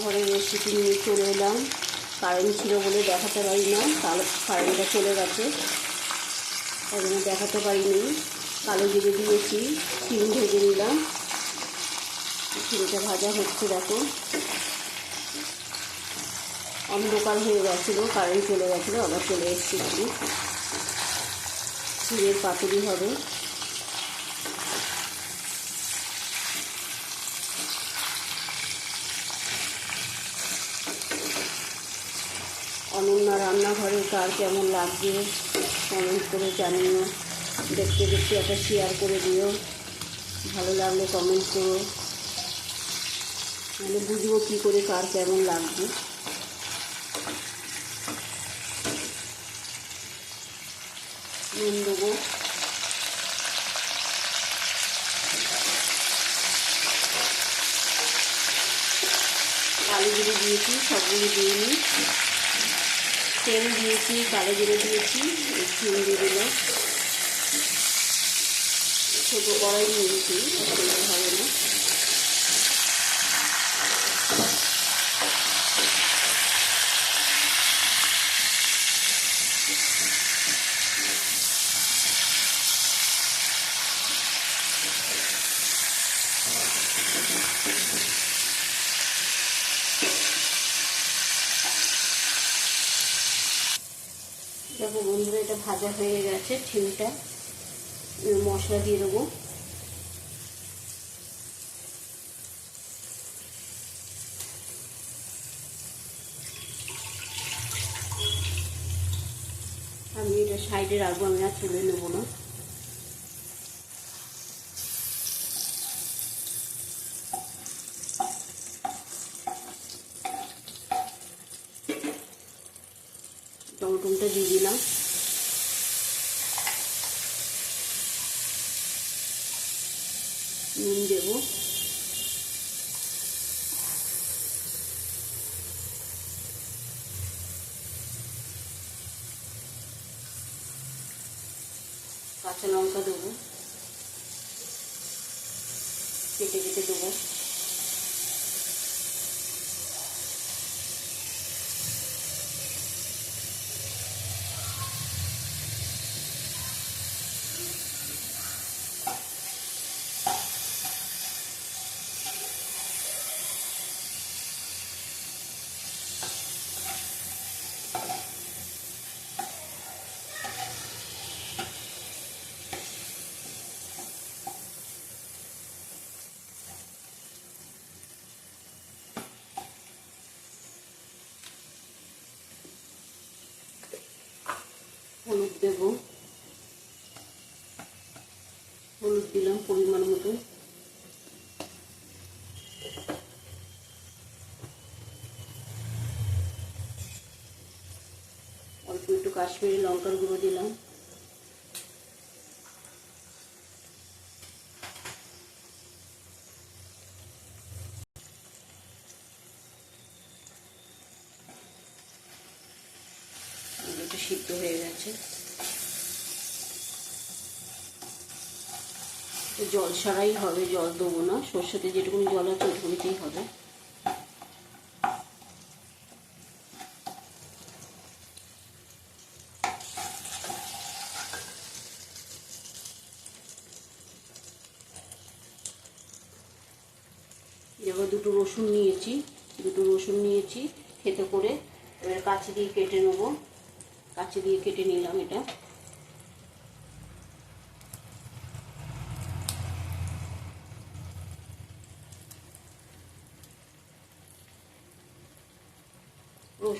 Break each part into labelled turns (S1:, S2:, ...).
S1: রান্নাঘরের রেসিপি নিয়ে চলে এলাম। কারেন্ট ছিল বলে দেখাতে পারি না কালো কারেন্টটা চলে গেছে। তাই দেখাতে পারিনি। কালো জিরে দিয়েছি, শিম ভেজে নিলাম। শিমটা ভাজা হচ্ছে, দেখো। অন্ধকার হয়ে গেছিল কারেন্ট চলে গেছিল, আবার চলে এসেছি। শিমের পাতুরি হবে অনন্যা রান্নাঘরে কার কেমন লাগবে কমেন্ট করে জানিও। দেখতে দেখতে একটা শেয়ার করে দিও। ভালো লাগলে কমেন্ট করো। মানে বুঝব কী করে কার কেমন লাগবে নুন দেবো। জিরে দিয়েছি, সবগুলো দিয়ে নিই তেল দিয়েছি কালো জিরে দিয়েছি একটু দিয়ে দিলাম। ছোটো কড়াই নিয়েছি হবে না। দেখো বন্ধুরা, এটা ভাজা হয়ে গেছে ঠিমটা মশলা দিয়ে দেবো। আমি এটা সাইডে রাখব, আমি আর তুলে নেব না। টমেটোটা দিয়ে দিলাম। নুন দেব। কাঁচা লঙ্কা দেবো। কেটে কেটে দেবো হলুদ দেব। হলুদ দিলাম পরিমাণ মতো। অল্প একটু কাশ্মীরি লঙ্কার গুঁড়ো দিলাম। সিদ্ধ হয়ে গেছে। জল ছাড়াই হবে, জল দেবো না। সর্ষেতে যেটুকুনি জল আছে ওইটুকুনিতেই হবে। এবার দুটো রসুন নিয়েছি, দুটো রসুন নিয়েছি, খেতে করে এবার কাছে দিয়ে কেটে নেব। কাছে দিয়ে কেটে নিলাম এটা।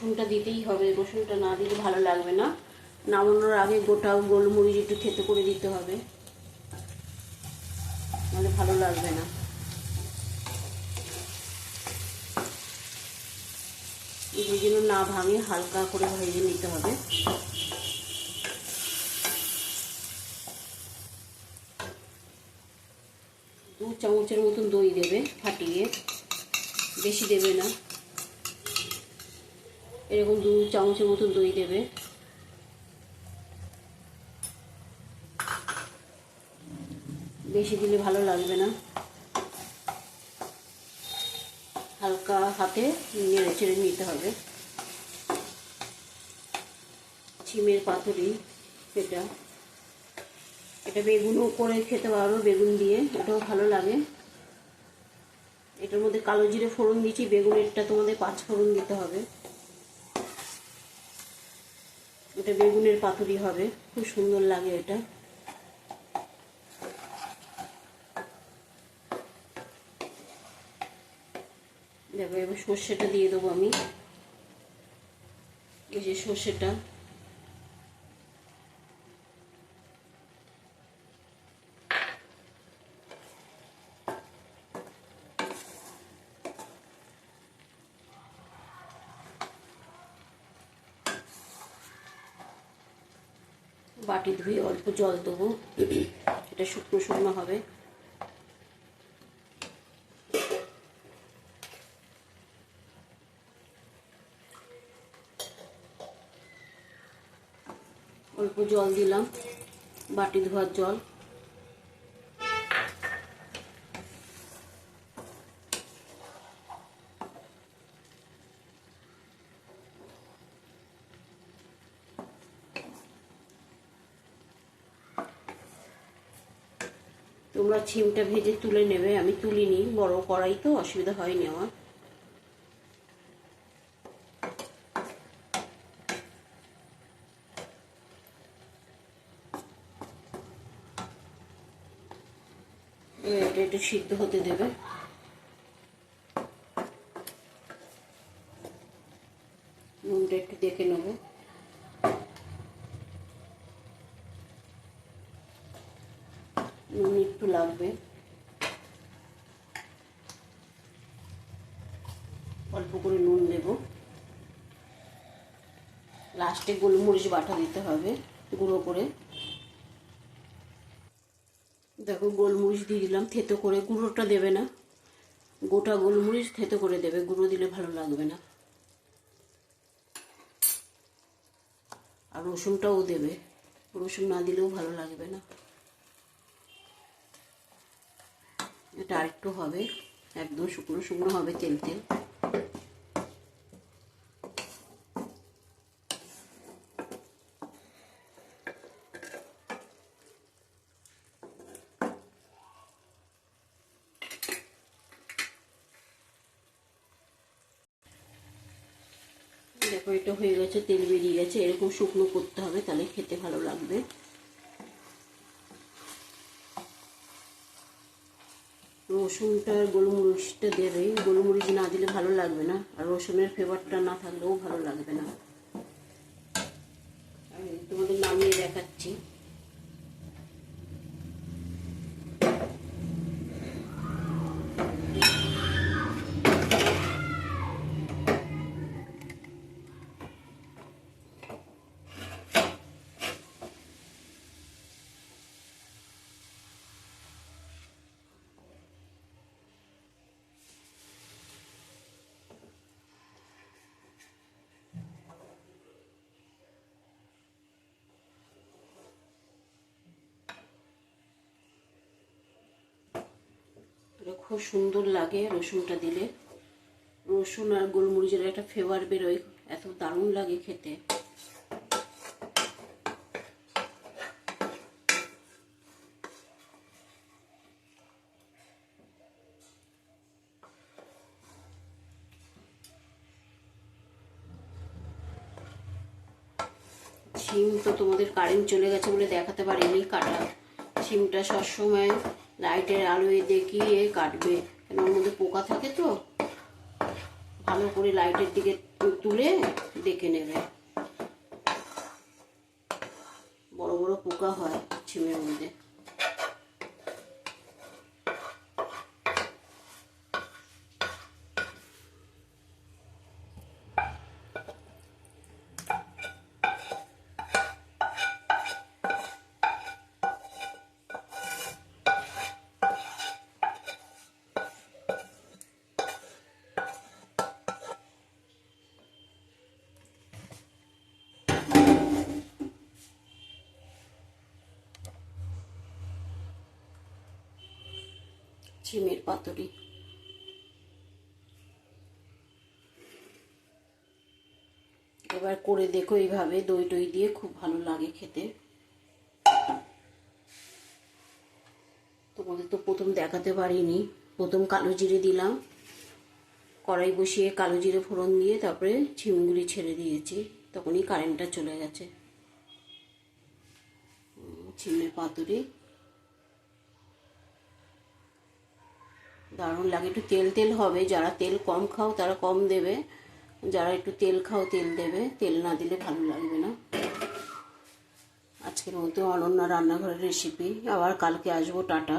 S1: রসুনটা দিতেই হবে রসুনটা না দিলে ভালো লাগবে না। নামানোর আগে গোটা গোলমরিচ একটু খেতে করে দিতে হবে। নাহলে ভালো লাগবে না। এই জন্য না ভাঙে, হালকা করে ভেজে নিতে হবে। দু চামচের মতন দই দেবে ফাটিয়ে। বেশি দেবে না। এরকম দু চামচের মতন দই দেবে। বেশি দিলে ভালো লাগবে না। হালকা হাতে নেড়ে চেড়ে নিতে হবে। ছিমের পাতুরি এটা এটা বেগুনও করে খেতে পারো, বেগুন দিয়ে। এটাও ভালো লাগে। এটার মধ্যে কালো জিরে ফোড়ন দিচ্ছি, বেগুনেরটা তোমাদের পাঁচ ফোড়ন দিতে হবে। এটা বেগুনের পাতুরি হবে। খুব সুন্দর লাগে এটা। দেখো, এবার সর্ষেটা দিয়ে দেবো আমি। এই যে সর্ষেটা। বাটি ধুয়ে অল্প জল দেবো। এটা শুকনো শুকনো হবে। অল্প জল দিলাম, বাটি ধোয়ার জল। তোমরা ছিমটা ভেজে তুলে নেবে, আমি তুলিনি, বড় কড়াই তো, অসুবিধা হয়নি আমার। এটা একটু সিদ্ধ হতে দেবে। নুনটা একটু দেখে নেব নুন একটু লাগবে অল্প করে নুন দেব। লাস্টে গোলমরিচ বাটা দিতে হবে গুঁড়ো করে। দেখো গোলমরিচ দিয়ে দিলাম, থেতো করে। গুঁড়োটা দেবে না। গোটা গোলমরিচ থেতো করে দেবে। গুঁড়ো দিলে ভালো লাগবে না। আর রসুনটাও দেবে। রসুন না দিলেও ভালো লাগবে না। এটা আরেকটু হবে, একদম শুকনো শুকনো হবে তেল তেল। দেখো, এটা হয়ে গেছে, তেল বেরিয়ে গেছে। এরকম শুকনো করতে হবে, তাহলে খেতে ভালো লাগবে। রসুনটা, গোলমরিচটা দেবে। গোলমরিচ না দিলে ভালো লাগবে না। আর রসুনের ফ্লেভারটা না থাকলেও ভালো লাগবে না। আমি তোমাদের নামিয়ে দেখাচ্ছি এটা খুব সুন্দর লাগে রসুনটা দিলে। রসুন আর গোলমরিচের একটা ফ্লেভার বেরোয়, এত দারুণ লাগে খেতে। সিম তো তোমাদের কারেন্ট চলে গেছে বলে দেখাতে পারিনি, কাটা সিমটা সবসময় লাইটের আলোয় দেখিয়ে কাটবে। কেন ওর মধ্যে পোকা থাকে তো, ভালো করে লাইটের দিকে তুলে দেখে নেবে। বড় বড় পোকা হয় ছিমের মধ্যে। ছিমের পাতুরি। এবার করে দেখো এইভাবে দই টই দিয়ে খুব ভালো লাগে খেতে। তোমাদের তো প্রথম দেখাতে পারিনি। প্রথম কালো জিরে দিলাম। কড়াই বসিয়ে কালো জিরে ফোড়ন দিয়ে তারপরে ছিমগুলি ছেড়ে দিয়েছি। তখনই কারেন্টটা চলে গেছে। ছিমের পাতুরি। দারুণ লাগে। একটু তেল তেল হবে। যারা তেল কম খাও, তারা কম দেবে। যারা একটু তেল খাও, তেল দেবে। তেল না দিলে ভালো লাগবে না। আজকের মতো অনন্য রান্নাঘরের রেসিপি আবার কালকে আসব টাটা।